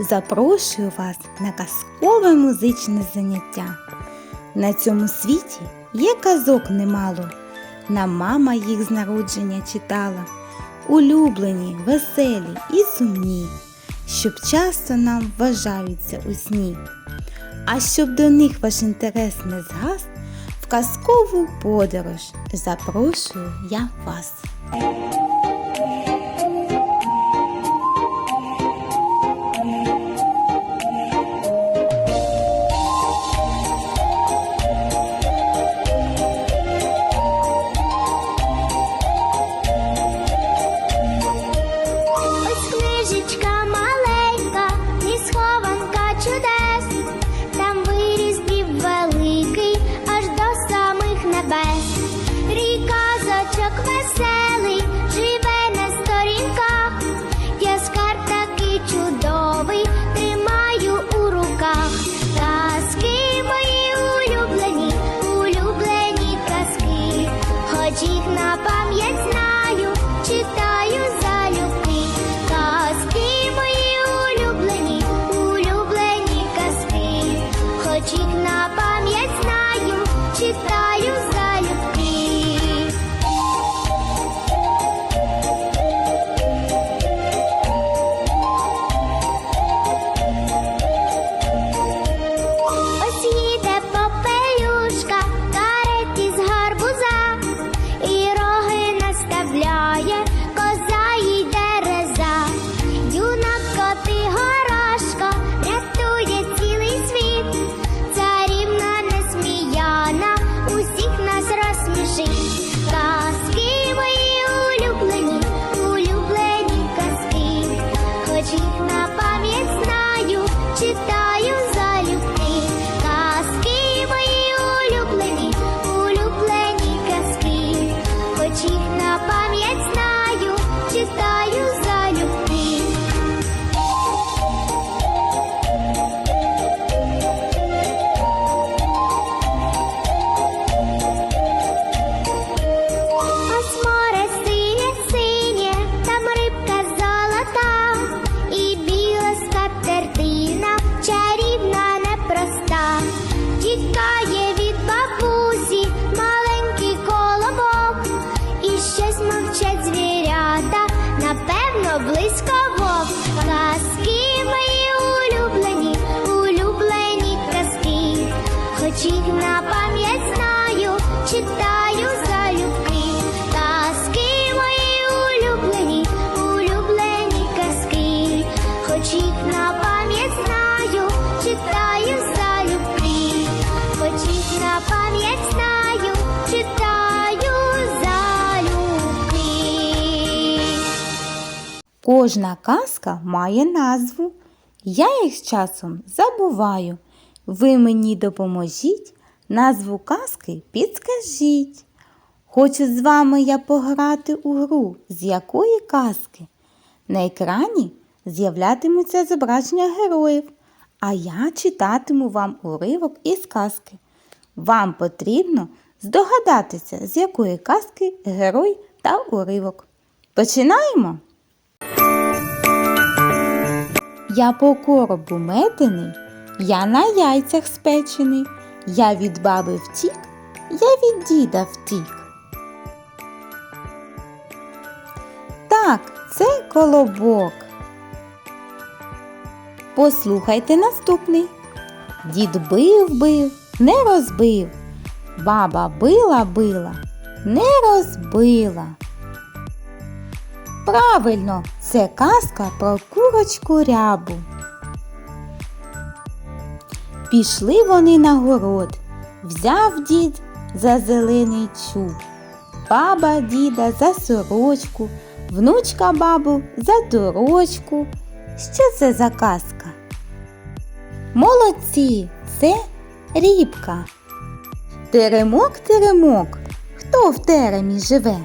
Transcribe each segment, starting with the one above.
запрошую вас на казкове музичне заняття. На цьому світі є казок немало. Нам мама їх з народження читала. Улюблені, веселі і сумні, щоб часто нам вважаються у сні. А щоб до них ваш інтерес не згас, в казкову подорож запрошую я вас. Мовчать звірята, напевно, близько вовк. Казки мої улюблені, улюблені казки, хоч їх на пам'ять знаю, Кожна казка має назву. Я їх з часом забуваю. Ви мені допоможіть, назву казки підскажіть. Хочу з вами я пограти у гру, з якої казки. На екрані з'являтимуться зображення героїв, а я читатиму вам уривок із казки. Вам потрібно здогадатися, з якої казки герой та уривок. Починаємо! Я по коробу метений, я на яйцях спечений, я від баби втік, я від діда втік. Так, це колобок. Послухайте наступний. Дід бив бив, не розбив. Баба била била, не розбила. Правильно, це казка про курочку рябу. Пішли вони на город, взяв дід за зелений чуб, баба діда за сорочку, внучка бабу за торочку. Що це за казка? Молодці, це рібка. Теремок, теремок, хто в теремі живе?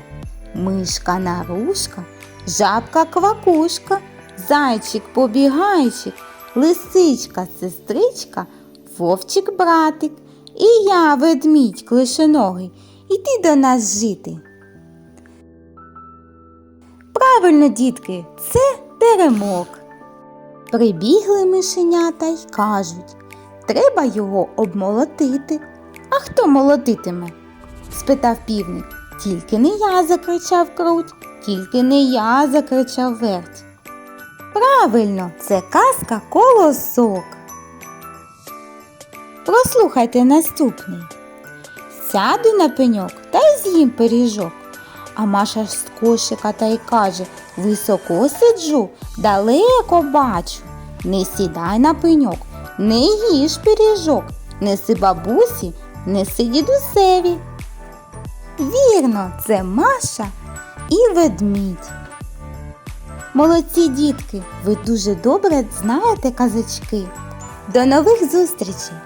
Мишка нарушка, жабка квакушка, зайчик побігайчик, лисичка сестричка, вовчик братик, і я ведмідь клишеногий. Іди до нас жити. Правильно, дітки, це теремок. Прибігли мишенята й кажуть, треба його обмолотити. А хто молотитиме? спитав півник. Тільки не я закричав круть, тільки не я закричав верть. Правильно, це казка колосок. Прослухайте наступний. Сяду на пеньок та й з'їм пиріжок. А Маша з кошика та й каже Високо сиджу, далеко бачу. Не сідай на пеньок, не їж пиріжок, неси бабусі, неси дідусеві. Вірно, це Маша і ведмідь. Молодці дітки, ви дуже добре знаєте казочки. До нових зустрічей!